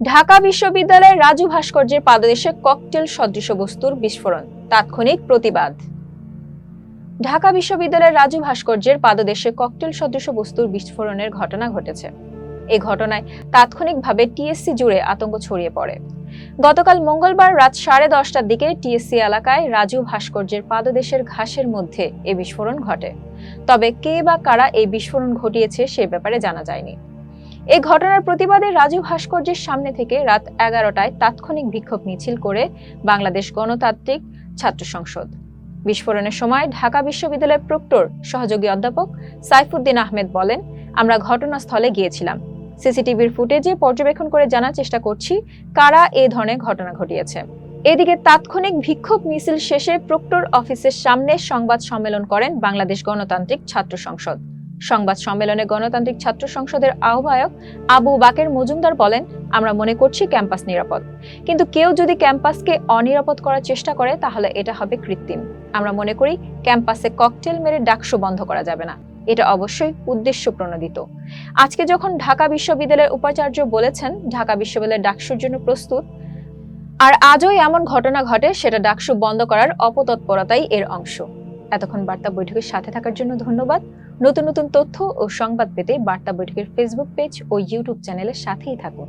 ঢাকা বিশ্ববিদ্যালয়ের রাজু ভাস্কর্যের পাদদেশে ককটেল সদৃশ বস্তুর বিস্ফোরণ, তাৎক্ষণিক প্রতিবাদ। ঢাকা বিশ্ববিদ্যালয়ের রাজু ভাস্কর্যের পাদদেশে ককটেল সদৃশ বস্তুর বিস্ফোরণের ঘটনা ঘটেছে। এ ঘটনায় তাৎক্ষণিকভাবে টিএসসি জুড়ে আতঙ্ক ছড়িয়ে পড়ে। গতকাল মঙ্গলবার রাত সাড়ে দশটার দিকে টিএসসি এলাকায় রাজু ভাস্কর্যের পাদদেশের ঘাসের মধ্যে এ বিস্ফোরণ ঘটে। তবে কে বা কারা এই বিস্ফোরণ ঘটিয়েছে সে ব্যাপারে জানা যায়নি। এই ঘটনার প্রতিবাদে রাজু ভাস্কর্যের সামনে থেকে রাত এগারোটায় তাৎক্ষণিক বিক্ষোভ মিছিল করে বাংলাদেশ গণতান্ত্রিক ছাত্র সংসদ। বিস্ফোরণের সময় ঢাকা বিশ্ববিদ্যালয়ের প্রক্টর, সহযোগী অধ্যাপক সাইফুদ্দিন আহমেদ বলেন, আমরা ঘটনাস্থলে গিয়েছিলাম। সিসিটিভির ফুটেজে পর্যবেক্ষণ করে জানার চেষ্টা করছি কারা এ ধরনের ঘটনা ঘটিয়েছে। এদিকে তাৎক্ষণিক বিক্ষোভ মিছিল শেষে প্রক্টর অফিসের সামনে সংবাদ সম্মেলন করেন বাংলাদেশ গণতান্ত্রিক ছাত্র সংসদ। সংবাদ সম্মেলনে গণতান্ত্রিক ছাত্র সংসদের আহ্বায়ক আবু বাকের মজুমদার বলেন, আমরা মনে করছি ক্যাম্পাস নিরাপদ। কিন্তু কেউ যদি ক্যাম্পাসকে অনিরাপদ করার চেষ্টা করে, তাহলে এটা হবে কৃত্রিম। আমরা মনে করি ক্যাম্পাসে ককটেল মেরে ডাকশো বন্ধ করা যাবে না। এটা অবশ্যই উদ্দেশ্য প্রণোদিত। আজকে যখন ঢাকা বিশ্ববিদ্যালয়ের উপাচার্য বলেছেন, ঢাকা বিশ্ববিদ্যালয়ের ডাকসুর জন্য প্রস্তুত। আর আজও এমন ঘটনা ঘটে, সেটা ডাকসু বন্ধ করার অপতৎপরতাই এর অংশ। এতক্ষণ বার্তা বৈঠকের সাথে থাকার জন্য ধন্যবাদ। নতুন নতুন তথ্য ও সংবাদ পেতে বার্তা বৈঠকের ফেসবুক পেজ ও ইউটিউব চ্যানেলের সাথেই থাকুন।